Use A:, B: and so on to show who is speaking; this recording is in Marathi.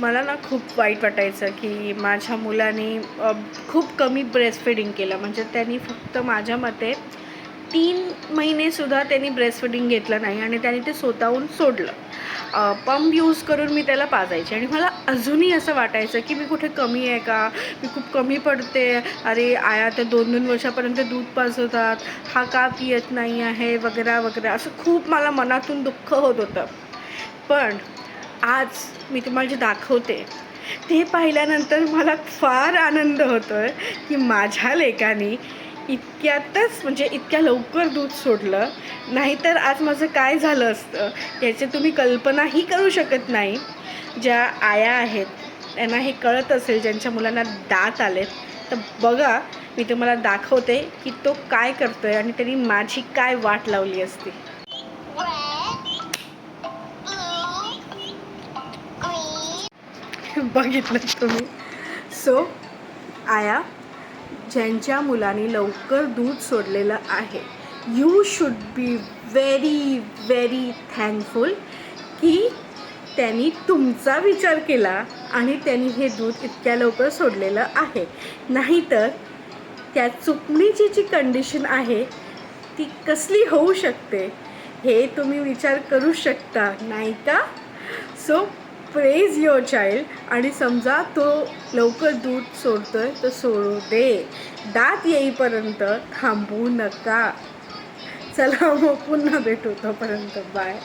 A: मला ना खूप वाईट वाटायचं की माझ्या मुलाने खूप कमी ब्रेस्ट फिडिंग केलं. म्हणजे त्यांनी फक्त माझ्या मते तीन महिनेसुद्धा त्यांनी ब्रेस्ट फिडिंग घेतलं नाही आणि त्याने ते स्वतःहून सोडलं. पंप यूज करून मी त्याला पाजायचे. आणि मला अजूनही असं वाटायचं की मी कुठे कमी आहे का? मी खूप कमी पडते. अरे आया ते दोन दोन वर्षापर्यंत दूध पाजवतात. हा का पियत नाही आहे? वगैरे वगैरे. असं खूप मला मनातून दुःख होत होतं. पण आज मी तुम्हाला जे दाखवते ते पाहिल्यानंतर मला फार आनंद होतो आहे की माझ्या लेकाने इतक्यातच म्हणजे इतक्या लवकर दूध सोडलं. नाहीतर आज माझं काय झालं असतं याची तुम्ही कल्पनाही करू शकत नाही. ज्या आया आहेत त्यांना हे कळत असेल ज्यांच्या मुलांना दात आलेत. तर बघा मी तुम्हाला दाखवते की तो काय करतो आहे आणि त्यांनी माझी काय वाट लावली असती. बघितलं तुम्ही. सो आया ज्यांच्या मुलांनी लवकर दूध सोडलेलं आहे you should be very very thankful की त्यांनी तुमचा विचार केला आणि त्यांनी हे दूध इतक्या लवकर सोडलेलं आहे. नाहीतर त्या चुकणीची जी कंडिशन आहे ती कसली होऊ शकते हे तुम्ही विचार करू शकता नाही का? सो प्रेज युअर चाइल्ड आणि समजा तो लवकर दूध सोडतोय तर सोडू दे. दात येईपर्यंत थांबू नका. चला मग पुन्हा भेटू तोपर्यंत. बाय